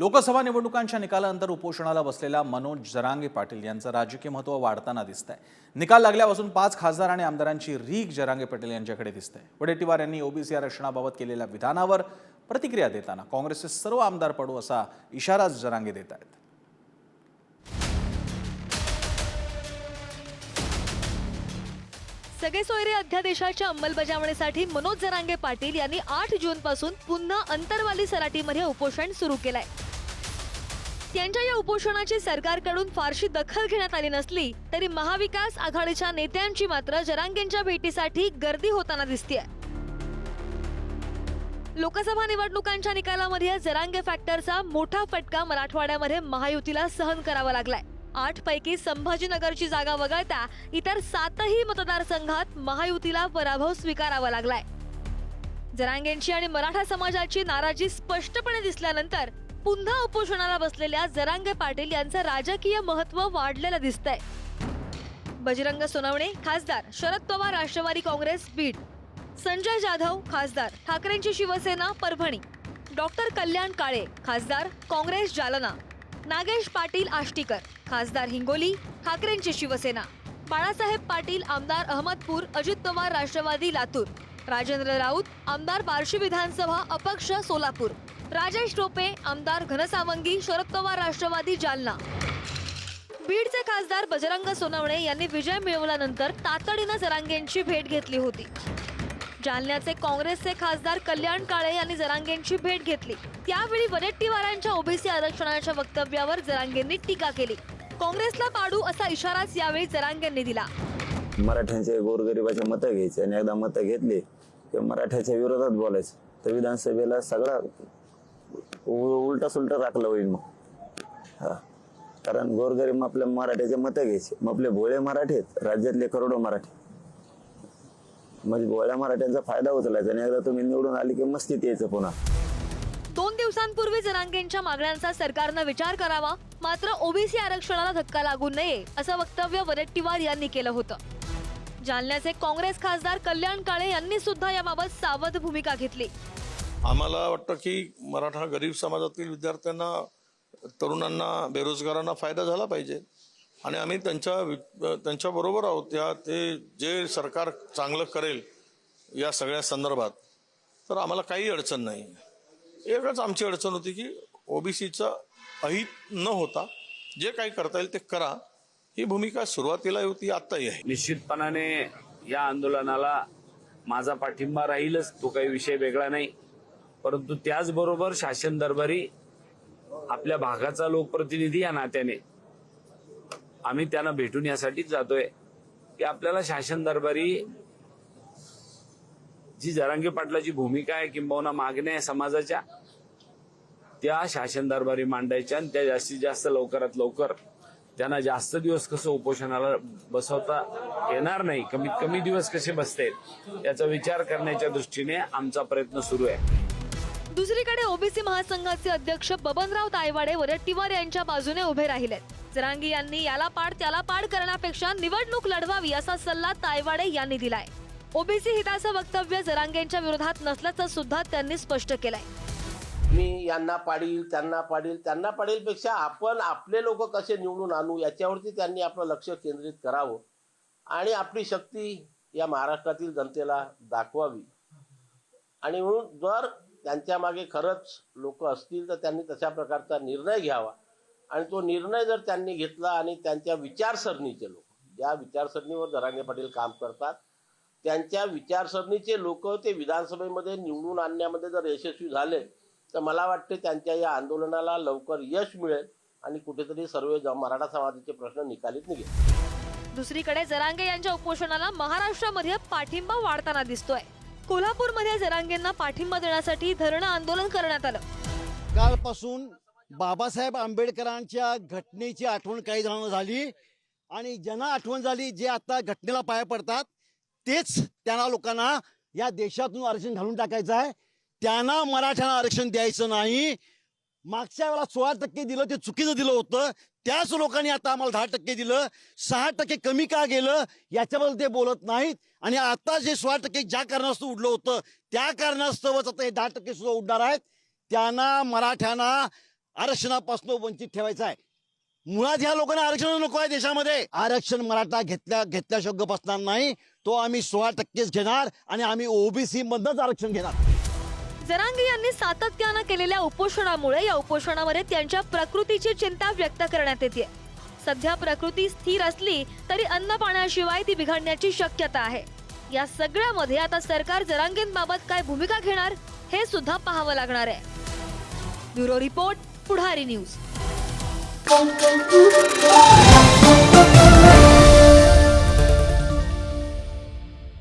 लोकसभा निवडणुकांच्या निकालानंतर उपोषणाला बसलेल्या मनोज जरांगे पाटील यांचं राजकीय महत्त्व वाढताना दिसत आहे निकाल लागल्यापासून पाच खासदार आणि आमदारांची रीग जरांगे पाटील यांच्याकडे दिसत आहे वडेट्टीवार यांनी ओबीसी आरक्षणाबाबत केलेल्या विधानावर प्रतिक्रिया देताना काँग्रेसचे सर्व आमदार पडू असा इशाराच जरांगे देत आहेत. सगळे सोयरे अध्यादेशाच्या अंमलबजावणीसाठी मनोज जरांगे पाटील यांनी आठ जून पासून पुन्हा अंतरवाली सराटीमध्ये उपोषण सुरू केलंय. त्यांच्या या उपोषणाची सरकारकडून फारशी दखल घेण्यात आली नसली तरी महाविकास आघाडीच्या नेत्यांची मात्र जरांगेंच्या भेटीसाठी गर्दी होताना दिसतीये. लोकसभा निवडणुकांच्या निकालामध्ये जरांगे फॅक्टरचा मोठा फटका मराठवाड्यामध्ये महायुतीला सहन करावा लागलाय. आठ पैकी संभाजीनगरची जागा वगळता इतर सातही मतदारसंघात महायुतीला पराभव स्वीकारावा लागलाय. जरांगेंची आणि मराठा समाजाची नाराजी स्पष्टपणे दिसल्यानंतर पुन्हा उपोषणाला बसलेल्या जरांगे पाटील यांचं राजकीय महत्त्व वाढलेलं दिसतंय. बजरंग सोनवणे खासदार. शरद पवार राष्ट्रवादी काँग्रेस बीड. संजय जाधव खासदार. ठाकरेंची शिवसेना परभणी. डॉक्टर कल्याण काळे खासदार. काँग्रेस जालना. नागेश पाटील आष्टीकर. खासदार हिंगोली ठाकरेंची शिवसेना. बाळासाहेब पाटील आमदार अहमदपूर अजित पवार राष्ट्रवादी लातूर. राजेंद्र राऊत आमदार बार्शी विधानसभा अपक्ष सोलापूर. राजेश टोपे आमदार घनसावंगी शरद पवार राष्ट्रवादी जालना. बीडचे खासदार बजरंग सोनवणे यांनी विजय मिळवल्यानंतर तातडीनं जरांगेंची भेट घेतली होती. जालन्याचे काँग्रेसचे खासदार कल्याण काळे यांनी जरांगेंची भेट घेतली. त्यावेळी वडेट्टीवारांच्या ओबीसी आरक्षणाच्या वक्तव्यावर जरांगेंनी टीका केली. काँग्रेसला पाडू असा इशाराच यावेळी जरांगेंनी दिला. मराठ्यांचे गोरगरिबाचे मतं घ्यायचे आणि एकदा मतं घेतली की मराठ्याच्या विरोधात बोलायचं. तर विधानसभेला सगळा उलटा सुलटा राखलं होईल मग. हा. कारण गोरगरीब आपल्या मराठ्याचे मतं घ्यायचे. मग आपले भोळे मराठी आहेत राज्यातले करोडो मराठी. म्हणजे भोळ्या मराठ्यांचा फायदा उचलायचा आणि एकदा तुम्ही निवडून आली की मस्तीत यायचं पुन्हा. दोन दिवसांपूर्वी जरांगेंच्या मागण्यांचा सरकारनं विचार करावा मात्र ओबीसी आरक्षणाला धक्का लागू नये असं वक्तव्य वडेट्टीवार यांनी केलं होतं. जालन्याचे काँग्रेस खासदार कल्याण काळे यांनी सुद्धा याबाबत सावध भूमिका घेतली. आम्हाला वाटतं की मराठा गरीब समाजातील विद्यार्थ्यांना तरुणांना बेरोजगारांना फायदा झाला पाहिजे. आणि आम्ही त्यांच्या वि- त्यांच्याबरोबर आहोत. या ते जे सरकार चांगलं करेल या सगळ्या संदर्भात तर आम्हाला काही अडचण नाही. एकच आमची अडचण होती की ओबीसीचं अहित न होता जे काही करता येईल ते करा. ही भूमिका सुरुवातीला होती आत्ताही आहे. निश्चितपणाने या आंदोलनाला माझा पाठिंबा राहीलच. तो काही विषय वेगळा नाही. परंतु त्याचबरोबर शासन दरबारी आपल्या भागाचा लोकप्रतिनिधी या नात्याने आम्ही त्यांना भेटून यासाठीच जातोय. की आपल्याला शासन दरबारी जी जरांगे पाटलाची भूमिका आहे किंबहुना मागण्या आहे समाजाच्या त्या शासन दरबारी मांडायच्या आणि त्या जास्तीत जास्त लवकरात लवकर त्यांना जास्त दिवस कसं उपोषणाला बसवता येणार नाही कमीत कमी दिवस कसे बसतायत याचा विचार करण्याच्या दृष्टीने आमचा प्रयत्न सुरू आहे. दुसरीकडे ओबीसी महासंघाचे अध्यक्ष बबनराव तायवाडे वरट्टीवार यांच्या बाजूने उभे राहिलेत. जरांगी यांनी याला पाड त्याला पाड करण्यापेक्षा निवडणूक लढवावी असा सल्ला तायवाडे यांनी दिलाय. ओबीसी हिताचं वक्तव्य जरांगेंच्या विरोधात नसल्याचं सुद्धा त्यांनी स्पष्ट केलंय. मी यांना पाडील त्यांना पाडील त्यांना पाडील पेक्षा आपण आपले लोक कसे निवडून आणू याच्यावरती त्यांनी आपलं लक्ष केंद्रित करावं आणि आपली शक्ती या महाराष्ट्रातील जनतेला दाखवावी. आणि म्हणून जर त्यांच्या मागे खरंच लोक असतील तर त्यांनी तशा प्रकारचा निर्णय घ्यावा. आणि तो निर्णय जर त्यांनी घेतला आणि त्यांच्या विचारसरणीचे लोक ज्या विचारसरणीवर जरांगे पाटील काम करतात त्यांच्या विचारसरणीचे लोक ते विधानसभेमध्ये निवडून आणण्यामध्ये जर यशस्वी झाले तर मला वाटते त्यांच्या या आंदोलनाला लवकर यश मिळेल आणि कुठेतरी सर्व मराठा समाजाचे प्रश्न निकालीत निघेल. दुसरीकडे जरांगे यांच्या उपोषणाला महाराष्ट्रामध्ये पाठिंबा वाढताना दिसतोय. कोल्हापूरमध्ये जरांगेंना पाठिंबा देण्यासाठी धरणं आंदोलन करण्यात आलं. कालपासून बाबासाहेब आंबेडकरांच्या घटनेची आठवण काही जणांना झाली आणि ज्यांना आठवण झाली जे आता घटनेला पाया पडतात तेच त्यांना लोकांना या देशातून आरक्षण घालून टाकायचं आहे. त्यांना मराठ्यांना आरक्षण द्यायचं नाही. मागच्या वेळेला सोळा टक्के दिलं ते चुकीचं दिलं होतं. त्याच लोकांनी आता आम्हाला दहा टक्के दिलं. सहा टक्के कमी का गेलं याच्याबद्दल ते बोलत नाहीत. आणि आता जे सोळा टक्के ज्या कारणास्तव उडलं होतं त्या कारणास्तवच आता हे दहा टक्के सुद्धा उडणार आहेत. त्यांना मराठ्यांना आरक्षणापासून वंचित ठेवायचं आहे. मुळात ह्या लोकांना आरक्षण नको आहे देशामध्ये. आरक्षण मराठा घेतल्या घेतल्याशिवाय बसणार नाही. तो आम्ही सोळा टक्केच घेणार आणि आम्ही ओबीसी मधनच आरक्षण घेणार. जरांगे यांनी सातत्यानं केलेल्या उपोषणामुळे या उपोषणामध्ये त्यांच्या प्रकृतीची चिंता व्यक्त करण्यात येते सध्या प्रकृती स्थिर असली तरी अन्न पाण्याशिवाय ती बिघडण्याची शक्यता आहे. या सगळ्यामध्ये आता सरकार जरांगेंबाबत काय भूमिका घेणार हे सुद्धा पाहावं लागणार आहे. Bureau report Pudhari news.